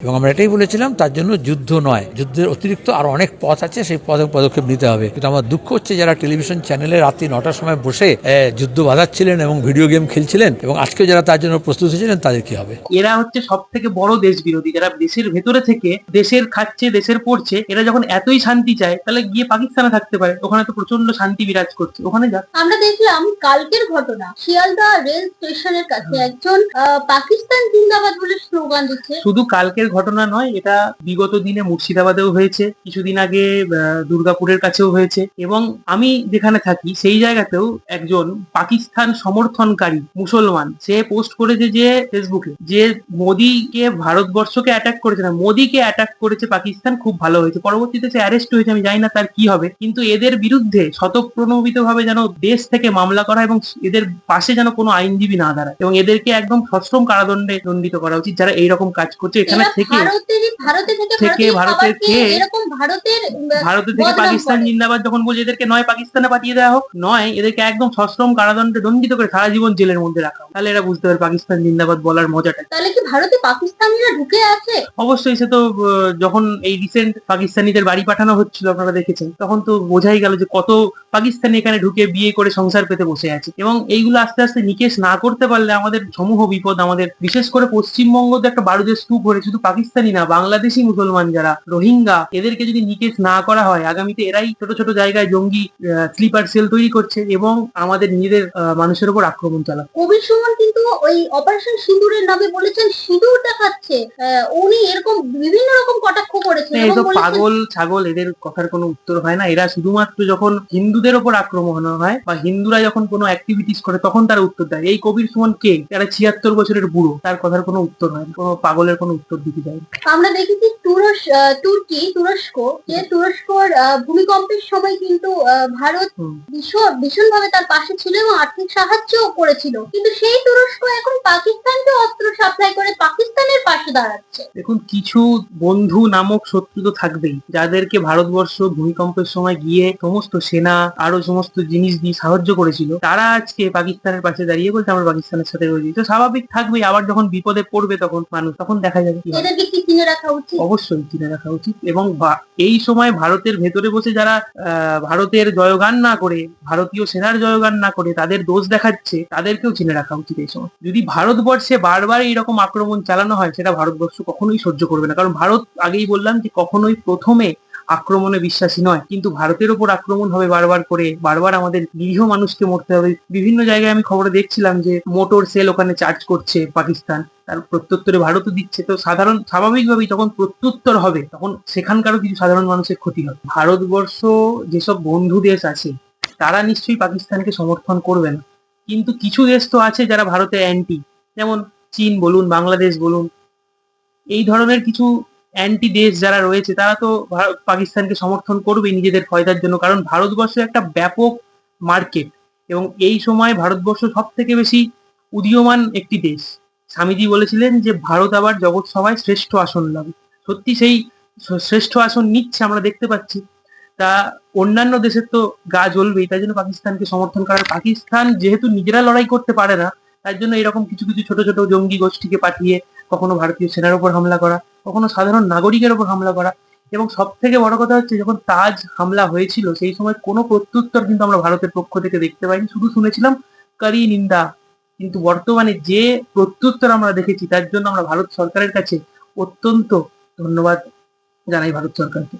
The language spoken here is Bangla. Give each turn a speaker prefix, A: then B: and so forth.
A: এবং আমরা এটাই বলেছিলাম তার জন্য যুদ্ধ নয়। যুদ্ধের অতিরিক্ত আরও অনেক পথ আছে সেই পথে পদক্ষেপ নিতে হবে। কিন্তু আমার দুঃখ হচ্ছে যারা টেলিভিশন চ্যানেলে রাত্রি নটার সময় বসে যুদ্ধ বাঁধাচ্ছিলেন এবং ভিডিও গেম খেলছিলেন এবং আজকে যারা তার জন্য প্রস্তুত হয়েছিলেন তাদের কি হবে?
B: এরা হচ্ছে সব থেকে বড় দেশ বিরোধী যারা দেশের ভেতরে থেকে দেশের খাচ্ছে দেশের পড়ছে এরা যখন এতই শান্তি চায় তাহলে গিয়ে পাকিস্তানে থাকতে পারে। ওখানে তো প্রচণ্ড শান্তি বিরাজ করছে। ওখানে যাক
C: আমরা দেখলাম কালকের ঘটনা। শিয়ালদা রেল স্টেশনের কাছে একজন আহ, পাকিস্তান জিন্দাবাদ বলে স্লোগান দিচ্ছে।
B: শুধু কালকের ঘটনা নয়, এটা বিগত দিনে মুর্শিদাবাদেও হয়েছে, কিছুদিন আগে দুর্গাপুরের কাছেও হয়েছে। এবং আমি যেখানে থাকি, সেই জায়গাতেও একজন পাকিস্তান সমর্থনকারী মুসলমান, সে পোস্ট করেছে যে, ফেসবুকে, যে মোদিকে ভারতবর্ষকে অ্যাটাক করেছে না, মোদিকে অ্যাটাক করেছে পাকিস্তান, খুব ভালো হয়েছে। পরবর্তীতে সে অ্যারেস্ট হয়েছে, আমি জানি না তার কি হবে। কিন্তু এদের বিরুদ্ধে শতপ্রণোদিত ভাবে যেন দেশ থেকে মামলা করা এবং এদের পাশে যেন কোনো আইনজীবী না দাঁড়ায়। এবং এদেরকে একদম সশ্রম কারাদণ্ডে দণ্ডিত করা উচিত, যারা এইরকম কাজ করছে। এখানে থেকে
C: ভারতে থেকে
B: ভারতের
C: খেয়ে এরকম ভারতের
B: ভারতের থেকে পাকিস্তান। জিন্দাবাদ যখন বলছে এদেরকে নয় পাকিস্তানে পাঠিয়ে দেওয়া হোক নয় এদেরকে একদম সশ্রম কারাদণ্ডে দণ্ডিত করে সারা জীবন জেলের মধ্যে রাখা। তাহলে এরা বুঝতে পারে পাকিস্তান জিন্দাবাদ বলার মজাটা
C: তাহলে কি ভারতে পাকিস্তানিরা ঢুকে আছে?
B: অবশ্যই সে তো যখন এই রিসেন্ট পাকিস্তানিদের বাড়ি পাঠানো হচ্ছিল আপনারা দেখেছেন তখন তো বোঝাই গেল যে কত পাকিস্তানি এখানে ঢুকে বিয়ে করে সংসার পেতে বসে আছে। এবং এইগুলো আস্তে আস্তে নিকেশ না করতে পারলে আমাদের সমূহ বিপদ আমাদের বিশেষ করে পশ্চিমবঙ্গ তো একটা বারুদের স্তূপ হয়ে শুধু পাকিস্তানি না বাংলাদেশি মুসলমান যারা রোহিঙ্গা এদেরকে যদি নিকেশ না করা হয় আগামীতে এরাই ছোট ছোট জায়গায় জঙ্গি স্লিপার সেল তৈরি করছে এবং আমাদের নিজেদের মানুষের উপর আক্রমণ চালা চালাচ্ছে
C: কবির কিন্তু ওই অপারেশন সিঁদুরের নামে বলেছেন সিঁদুর দেখাচ্ছে। উনি এরকম বিভিন্ন রকম কটাক্ষ করেছেন
B: না,
C: এবং
B: পাগল ছাগল এদের কথার কোনো উত্তর হয় না। এরা শুধুমাত্র যখন হিন্দুদের ওপর আক্রমণ হয় বা হিন্দুরা যখন কোনো অ্যাক্টিভিটিস করে তখন তারা উত্তর দেয়। এই কবির সুমন কে? যারা ছিয়াত্তর বছরের বুড়ো। তার কথার কোনো উত্তর হয় কোনো পাগলের কোনো উত্তর দিতে যায়
C: আমরা দেখেছি তুরস তুর্কি তুরস্ক যে তুরস্কর ভূমিকম্পের সময় কিন্তু ভারত
B: হুম।
C: ভীষণ ভীষণভাবে তার পাশে ছিল এবং আর্থিক সাহায্যও করেছিল। কিন্তু সেই তুরস্ক এখন পাকিস্তানকে অস্ত্র সাপ্লাই করে পাকিস্তানের পাশে দাঁড়াচ্ছে।
B: দেখুন কিছু বন্ধু নামক শত্রু তো থাকবেই। যাদেরকে ভারতবর্ষ ভূমিকম্পের সময় গিয়ে সমস্ত সেনা আরও সমস্ত জিনিস দিয়ে সাহায্য করেছিল তারা আজকে পাকিস্তানের পাশে দাঁড়িয়ে বলছে আমরা পাকিস্তানের সাথে রয়েছি। তো স্বাভাবিক থাকবেই আবার যখন বিপদে পড়বে তখন মানুষ তখন দেখা যাবে কি।
C: কিনে রাখা উচিত?
B: অবশ্যই কিনে রাখা উচিত এবং এই সময় ভারতের ভেতরে বসে যারা আহ, ভারতের জয়গান না করে ভারতীয় সেনার জয়গান না করে তাদের দোষ দেখাচ্ছে তাদেরকেও চিনে রাখা উচিত এই সময়। যদি ভারতবর্ষে বারবার এইরকম আক্রমণ চালানো হয় সেটা ভারতবর্ষ কখনোই সহ্য করবে না। কারণ ভারত আগেই বললাম যে কখনোই প্রথমে আক্রমণে বিশ্বাসী নয়। কিন্তু ভারতের ওপর আক্রমণ হবে বারবার করে, বারবার আমাদের নিরীহ মানুষকে মরতে হবে। বিভিন্ন জায়গায় আমি খবরে দেখছিলাম যে মোটর সেল ওখানে চার্জ করছে পাকিস্তান। তার প্রত্যুত্তরে ভারতও দিচ্ছে। তো সাধারণ, স্বাভাবিকভাবেই যখন প্রত্যুত্তর হবে, তখন সেখানকারও কিছু সাধারণ মানুষের ক্ষতি হবে। ভারতবর্ষ যেসব বন্ধু দেশ আছে, তারা নিশ্চয়ই পাকিস্তানকে সমর্থন করবে না। কিন্তু কিছু দেশ তো আছে যারা ভারতে অ্যান্টি যেমন চীন বলুন, বাংলাদেশ বলুন। এই ধরনের কিছু অ্যান্টি দেশ যারা রয়েছে, তারা তো পাকিস্তানকে সমর্থন করবেই নিজেদের ফয়দার জন্য। কারণ ভারতবর্ষ একটা ব্যাপক মার্কেট এবং এই সময় ভারতবর্ষ সব থেকে বেশি উদীয়মান একটি দেশ। স্বামীজি বলেছিলেন যে, ভারত আবার জগৎ সভায় শ্রেষ্ঠ আসন লাভ সত্যি সেই শ্রেষ্ঠ আসন নিচ্ছে আমরা দেখতে পাচ্ছি। তা অন্যান্য দেশের তো গা জ্বলবেই, তাই জন্য পাকিস্তানকে সমর্থন করার পাকিস্তান যেহেতু নিজেরা লড়াই করতে পারে না, তার জন্য এরকম কিছু কিছু ছোট ছোট জঙ্গি গোষ্ঠীকে পাঠিয়ে কখনো ভারতীয় সেনার উপর হামলা করা, কখনো সাধারণ নাগরিকের উপর হামলা করা এবং সব থেকে বড় কথা হচ্ছে যখন তাজ হামলা হয়েছিল, সেই সময় কোনো প্রত্যুত্তর কিন্তু আমরা ভারতের পক্ষ থেকে দেখতে পাইনি। শুধু শুনেছিলাম, কারি নিন্দা। কিন্তু বর্তমানে যে প্রত্যুত্তর আমরা দেখেছি, তার জন্য আমরা ভারত সরকারের কাছে অত্যন্ত ধন্যবাদ জানাই ভারত সরকারকে।